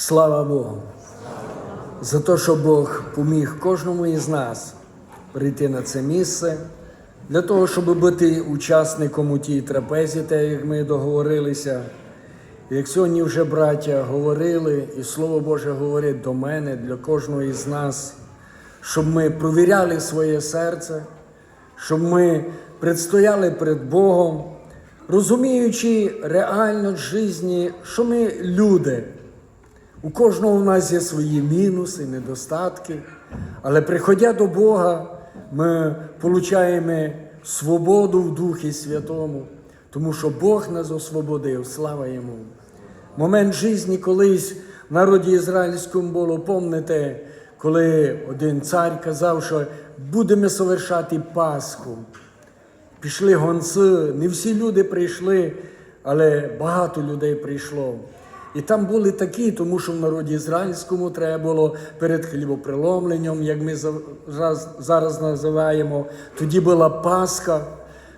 Слава Богу! За те, що Бог поміг кожному із нас прийти на це місце, для того, щоб бути учасником у тій трапезі, те, як ми договорилися. Як сьогодні вже браття говорили, і Слово Боже говорить до мене, для кожного із нас, щоб ми провіряли своє серце, щоб ми предстояли перед Богом, розуміючи реально в житті, що ми люди. У кожного в нас є свої мінуси, недостатки, але приходя до Бога, ми отримуємо свободу в Духі Святому, тому що Бог нас освободив, слава Йому. Момент житті колись в народі ізраїльському було, помните, коли один цар казав, що будемо совершати Пасху. Пішли гонці, не всі люди прийшли, але багато людей прийшло. І там були такі, тому що в народі ізраїльському треба було перед хлібоприломленням, як ми зараз, називаємо, тоді була Пасха,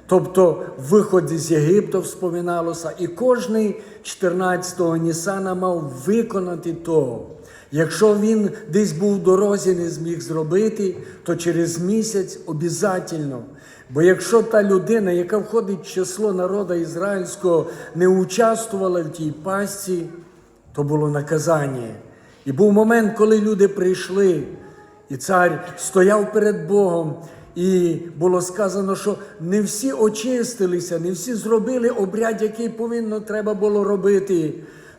тобто виход з Єгипту вспоминалося, і кожний 14-го Нісана мав виконати то. Якщо він десь був в дорозі, не зміг зробити, то через місяць обов'язково. Бо якщо та людина, яка входить в число народу ізраїльського, не участвувала в тій пасті, то було наказання. І був момент, коли люди прийшли, і цар стояв перед Богом, і було сказано, що не всі очистилися, не всі зробили обряд, який повинно треба було робити.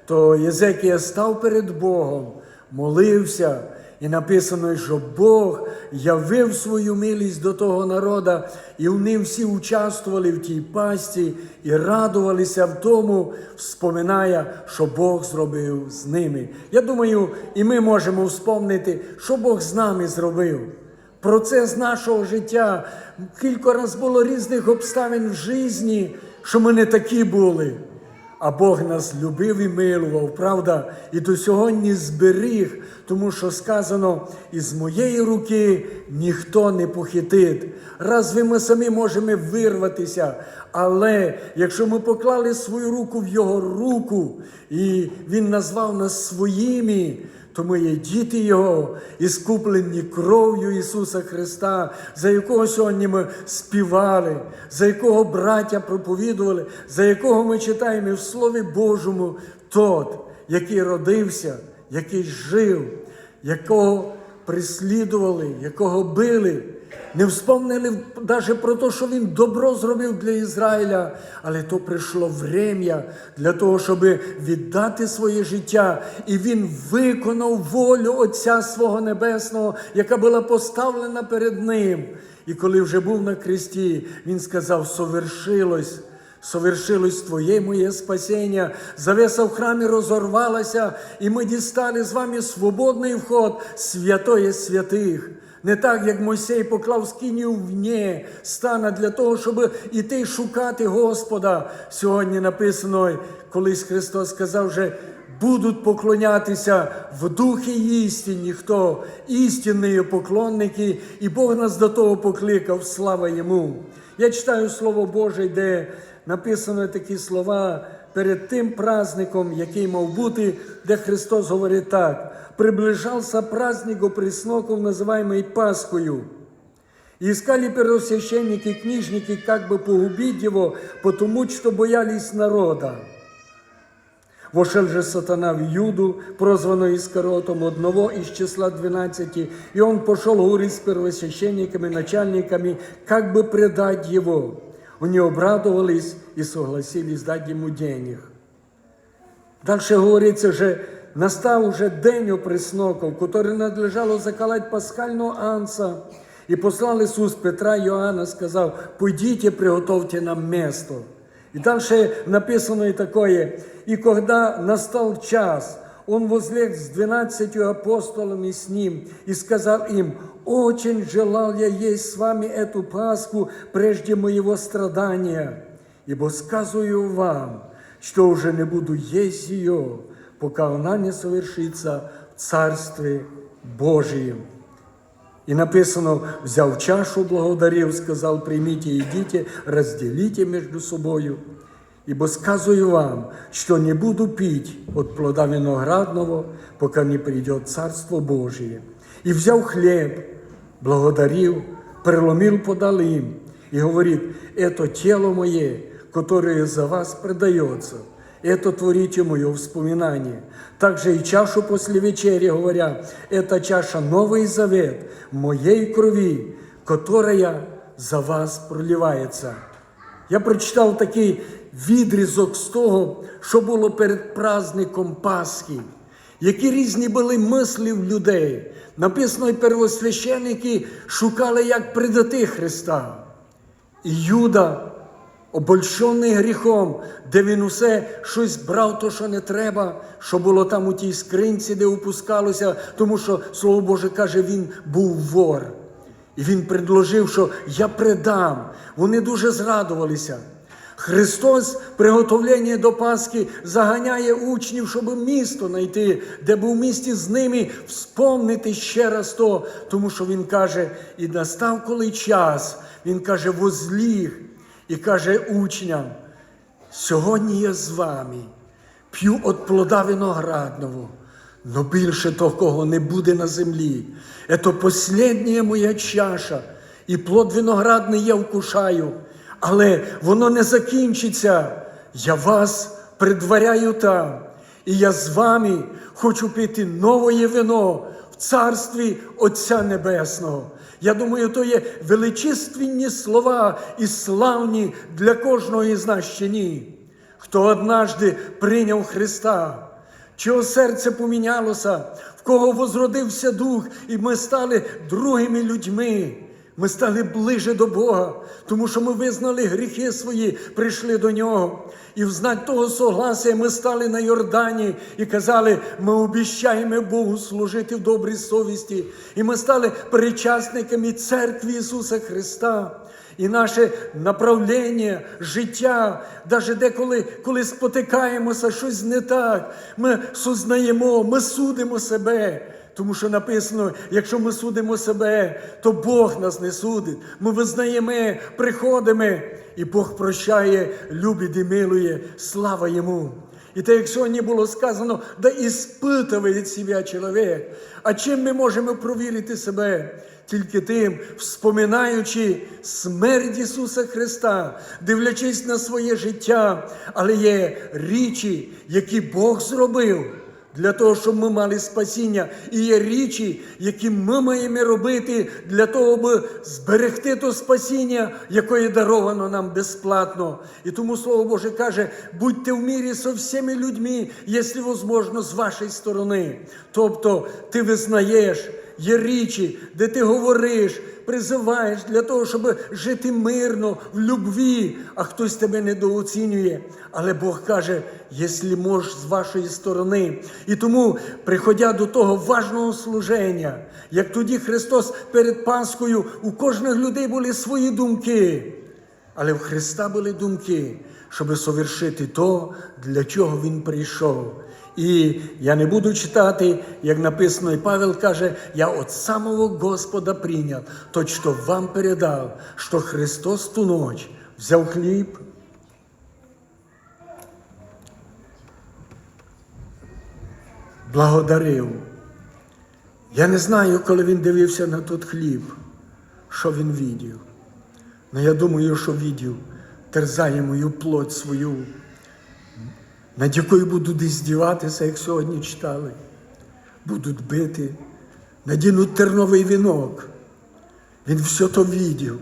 То Єзекія став перед Богом, молився. І написано, що Бог явив свою милість до того народу, і вони всі участвували в тій пасті і радувалися в тому, вспоминая, що Бог зробив з ними. Я думаю, і ми можемо вспомнити, що Бог з нами зробив. Процес нашого життя. Кілька разів було різних обставин в житті, що ми не такі були. А Бог нас любив і милував, правда, і до сьогодні зберіг, тому що сказано, із моєї руки ніхто не похитить. Разве ми самі можемо вирватися? Але якщо ми поклали свою руку в Його руку, і Він назвав нас своїми, то ми є діти Його, і скуплені кров'ю Ісуса Христа, за якого сьогодні ми співали, за якого браття проповідували, за якого ми читаємо в Слові Божому тот, який родився, який жив, якого прислідували, якого били. Не вспомнили навіть про те, що він добро зробив для Ізраїля, але то прийшло врем'я для того, щоб віддати своє життя. І він виконав волю Отця свого Небесного, яка була поставлена перед ним. І коли вже був на кресті, він сказав: совершилось. Совершилось Твоє моє спасіння, завеса в храмі розорвалася, і ми дістали з вами свободний вход святої святих. Не так, як Мойсей поклав скинію вне стана для того, щоб іти шукати Господа. Сьогодні написано, колись Христос сказав, що будуть поклонятися в духі істині, хто істинні поклонники, і Бог нас до того покликав, слава йому. Я читаю Слово Боже, де написано такі слова перед тим праздником, який мав бути, де Христос говорить так. Приближался праздник опресноков, называемый Пасхою. И искали первосвященники и книжники, как бы погубить его, потому что боялись народа. Вошел же сатана в Юду, прозванного Искаротом, одного из числа двенадцати, и он пошел говорить с первосвященниками, начальниками, как бы предать его. Они обрадовались и согласились дать ему денег. Дальше говорится же, настав уже день опресноков, который надлежало заколоть пасхального анца, и послал Иисус Петра и Иоанна, сказал, пойдите, приготовьте нам место. И дальше написано и такое, и когда настал час, он возлег с двенадцатью апостолами с ним и сказал им, очень желал я есть с вами эту Пасху прежде моего страдания, ибо сказываю вам, что уже не буду есть ее, пока она не совершится в Царстве Божьем. І написано, взяв чашу, благодарив, сказав, прийміть і йдіть, розділіть між собою. Ибо сказываю вам, что не буду пить от плода виноградного, пока не придет Царство Божие. И взял хлеб, благодарил, преломил, подал им, и говорит, это тело мое, которое за вас предается, это творите мое вспоминание. Также и чашу после вечери, говоря, это чаша Новый Завет моей крови, которая за вас проливається. Я прочитав такий відрізок з того, що було перед праздником Пасхи, які різні були мислі в людей. Написано, і первосвященники шукали, як придати Христа. І Юда, обольщений гріхом, де він усе щось брав, то що не треба, що було там у тій скринці, де опускалося, тому що Слово Боже каже, він був вор. І він предложив, що я предам. Вони дуже зрадувалися. Христос, приготовлення до Пасхи, заганяє учнів, щоб місто знайти, де був в місті з ними, вспомнити ще раз то, тому що Він каже, і настав коли час, Він каже, возліг і каже учням, сьогодні я з вами п'ю от плода виноградного, но більше такого не буде на землі. Это последня моя чаша, і плод виноградний я вкушаю, але воно не закінчиться. Я вас предваряю там, і я з вами хочу пити нове вино в царстві Отця Небесного. Я думаю, то є величественні слова і славні для кожного із нас ще ні. Хто однажды прийняв Христа, чого серце помінялося, в кого возродився дух, і ми стали другими людьми. Ми стали ближе до Бога, тому що ми визнали гріхи свої, прийшли до Нього. І в знак того согласия ми стали на Йордані і казали, ми обіщаємо Богу служити в добрій совісті. І ми стали причасниками церкви Ісуса Христа. І наше направлення, життя, навіть деколи, коли спотикаємося, щось не так, ми сознаємо, ми судимо себе. Тому що написано, якщо ми судимо себе, то Бог нас не судить. Ми визнаємо, приходимо, і Бог прощає, любить і милує, слава Йому. І так як сьогодні було сказано, да іспитує себе чоловік. А чим ми можемо провірити себе? Тільки тим, вспоминаючи смерть Ісуса Христа, дивлячись на своє життя, але є річі, які Бог зробив для того, щоб ми мали спасіння. І є річі, які ми маємо робити для того, аби зберегти то спасіння, якої даровано нам безплатно. І тому Слово Боже каже: будьте в мірі со всіми людьми, якщо можливо, з вашої сторони. Тобто ти визнаєш. Є річі, де ти говориш, призиваєш для того, щоб жити мирно, в любві, а хтось тебе недооцінює. Але Бог каже, якщо можеш з вашої сторони. І тому, приходя до того важного служення, як тоді Христос перед Пасхою, у кожних людей були свої думки. Але в Христа були думки, щоб совершити то, для чого Він прийшов. І я не буду читати, як написано, і Павел каже, я от самого Господа прийняв, то, що вам передав, що Христос ту ніч взяв хліб, благодарив. Я не знаю, коли він дивився на той хліб, що він відів. Но я думаю, що відів, терзає мою плоть свою, над якою будуть здіватися, як сьогодні читали, будуть бити, надінуть терновий вінок. Він все то відів,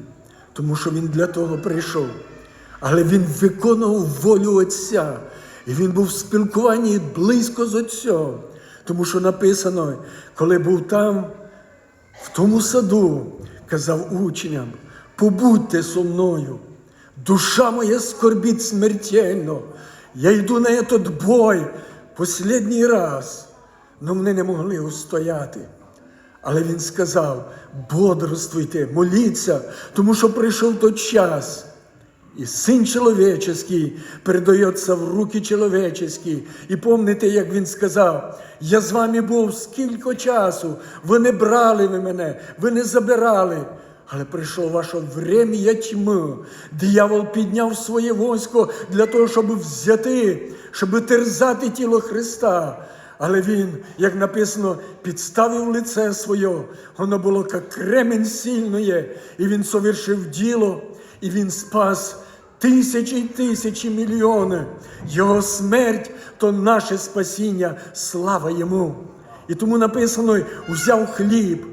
тому що він для того прийшов. Але він виконував волю Отця. І він був в спілкуванні близько з Отцем. Тому що написано, коли був там, в тому саду, казав учням, побудьте со мною, душа моя скорбить смертельно. Я йду на этот бой последній раз, но мене не могли устояти. Але він сказав: бодрствуйте, моліться, тому що прийшов той час. І син чоловічий передається в руки чоловічі. І помните, як він сказав: я з вами був скільки часу, ви не брали ви мене, ви не забирали. Але прийшло ваше врем'я тьми. Диявол підняв своє військо для того, щоб взяти, щоб терзати тіло Христа. Але він, як написано, підставив лице своє, воно було як кремень сильне, і він совершив діло, і він спас тисячі й тисячі мільйони. Його смерть то наше спасіння, слава йому. І тому написано: взяв хліб,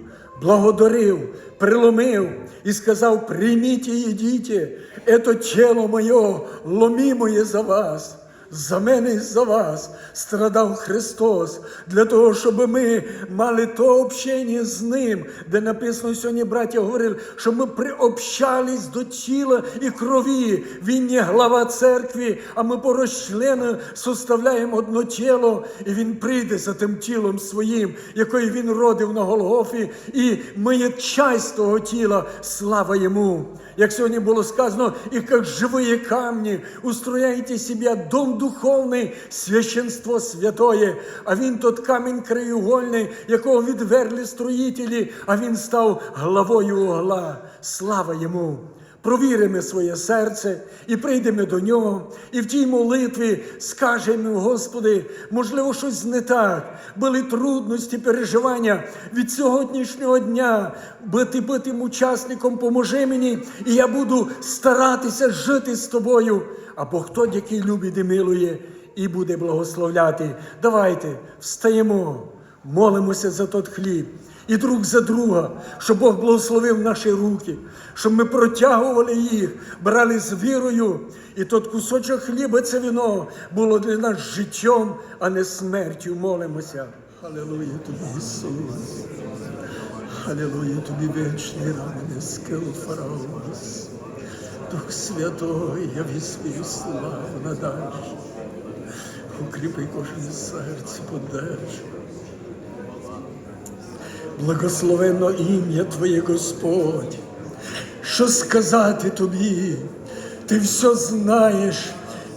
благодарив, приломив і сказав: прийміть і їдіть, це тіло моє, ломімоє за вас. За мене і за вас страдав Христос для того, щоб ми мали то общення з Ним, де написано сьогодні, браття говорили, що ми приобщались до тіла і крові. Він не глава церкви, а ми порозчлени составляємо одно тіло, і Він прийде за тим тілом своїм, який він родив на Голгофі, і ми є часть того тіла. Слава йому! Як сьогодні було сказано, і як живые камні, устрояйте себе дом духовний, священство святое. А він тот камінь краєугольний, якого відверли строїтелі, а він став главою угла. Слава йому! Провіримо своє серце і прийдемо до нього, і в тій молитві скажемо, Господи, можливо, щось не так. Були трудності, переживання від сьогоднішнього дня. Бути битим учасником, поможи мені, і я буду старатися жити з тобою. А Бог той, який любить і милує, і буде благословляти. Давайте встаємо, молимося за тот хліб і друг за друга, щоб Бог благословив наші руки, щоб ми протягували їх, брали з вірою, і тот кусочок хліба, це віно було для нас життям, а не смертю. Молимося. Халилуя тобі, Ісус. Халилуя тобі вічний рамене скел фараос. Дух Святой, яви свою славу надаш. Укріпи кожне серце, подержи. Благословенно ім'я Твоє Господь. Що сказати тобі? Ти все знаєш,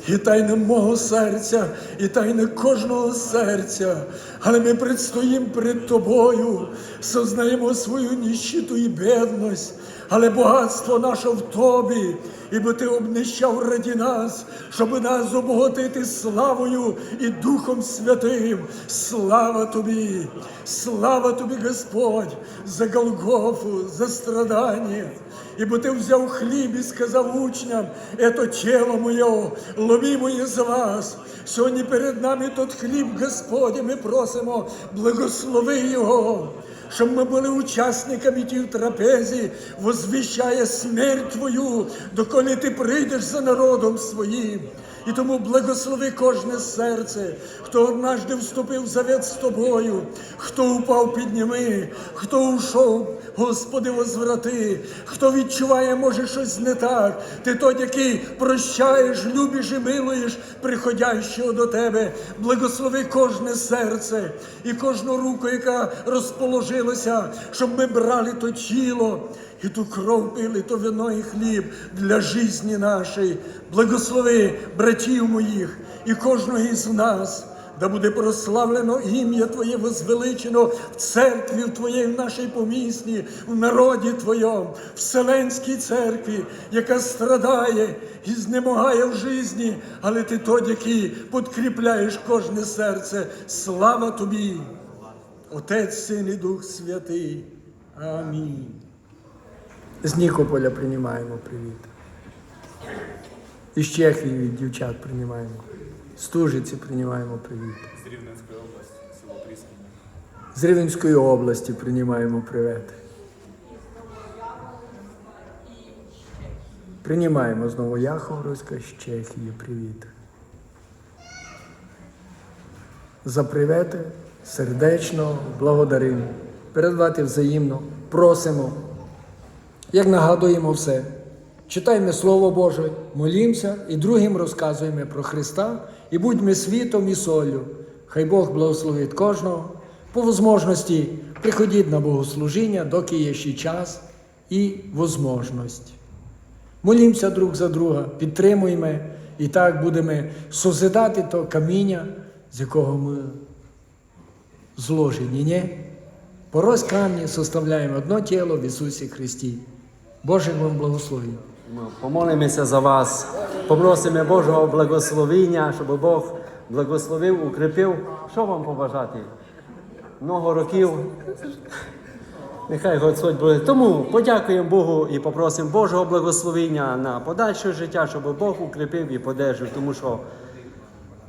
і тайне мого серця, і тайне кожного серця. Але ми предстоїмо перед тобою, сознаємо свою ніщиту і бідність, але багатство наше в тобі, ібо ти обнищав раді нас, щоб нас обогатити славою і Духом Святим. Слава тобі, слава тобі, Господь, за Голгофу, за страдання. Ібо ти взяв хліб і сказав учням, «Ето тіло моє, ломі моє за вас. Сьогодні перед нами тот хліб, Господь, і ми просимо, благослови його, щоб ми були учасниками тієї трапези, возвіщає смерть Твою, доколи ти прийдеш за народом своїм. І тому благослови кожне серце, хто однажды вступив в завет з тобою, хто упав, підніми, хто ушов, Господи, возврати, хто відчуває, може, щось не так. Ти той, який прощаєш, любиш і милуєш, приходящого до тебе. Благослови кожне серце і кожну руку, яка розположилася, щоб ми брали то тіло і ту кров пили, то вино і хліб для житті нашої. Благослови братів моїх і кожного із нас. Да буде прославлено ім'я Твоє возвеличено в церкві в в нашій помісні, в народі Твоєму, в Вселенській церкві, яка страдає і знемагає в житті, але Ти той, який підкріпляєш кожне серце. Слава Тобі, Отець, Син і Дух Святий. Амінь. З Нікополя приймаємо привіт. Із Чехії дівчат приймаємо. З Тужиці приймаємо привіт. З Рівненської області, село Тріскіне. З Рівненської області приймаємо привіт. Приймаємо знову Яховська з Чехії. Привіт. За привети сердечно благодаримо. Передавати взаємно, просимо. Як нагадуємо все, читаємо Слово Боже, молімося і другим розказуємо про Христа і будьмо світом і солью. Хай Бог благословить кожного. По возможності приходіть на богослужіння, доки є ще час і возможність. Молімося друг за друга, підтримуємо і так будемо созидати то каміння, з якого ми зложені. Ні? Порось камні составляємо одно тіло в Ісусі Христі. Боже вам благословення. Ми Помолимося за вас, попросимо Божого благословіння, щоб Бог благословив, укріпив. Що вам побажати? Много років. Нехай Господь буде. Тому подякуємо Богу і попросимо Божого благословіння на подальше життя, щоб Бог укріпив і подержав, тому що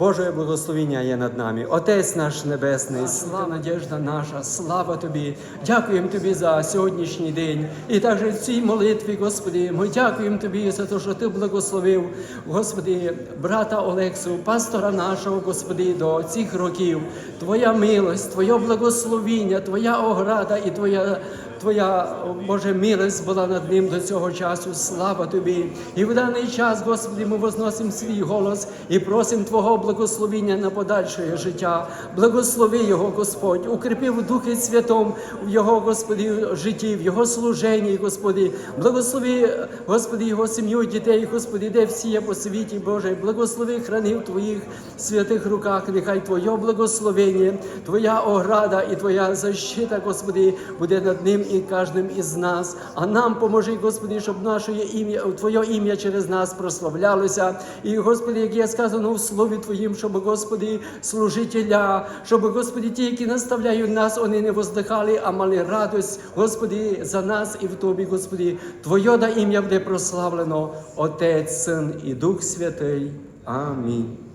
Боже благословіння є над нами. Отець наш Небесний, слава надіжда наша, слава Тобі. Дякуємо Тобі за сьогоднішній день. І також в цій молитві, Господи, ми дякуємо Тобі за те, що Ти благословив, Господи, брата Олексу, пастора нашого, Господи, до цих років. Твоя милость, Твоє благословіння, Твоя ограда і Твоя. Твоя Боже милость була над ним до цього часу. Слава тобі! І в даний час, Господи, ми возносимо свій голос і просимо Твого благословіння на подальше життя. Благослови його, Господь, укріпи в Духі Святом в його, Господи, житті, в його служенні, Господи. Благослови, Господи, його сім'ю, дітей, Господи, де всі є по світі, Боже. Благослови, храни в Твоїх святих руках. Нехай Твоє благословення, Твоя ограда і Твоя защита, Господи, буде над ним і кожним із нас. А нам поможи, Господи, щоб наше ім'я, Твоє ім'я через нас прославлялося. І, Господи, як є сказано в Слові Твоїм, щоб, Господи, служителя, щоб, Господи, ті, які наставляють нас, вони не воздихали, а мали радость, Господи, за нас і в Тобі, Господи. Твоє да ім'я буде прославлено, Отець, Син і Дух Святий. Амінь.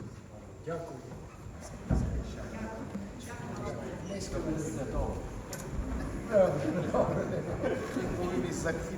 Коли він захід, я, я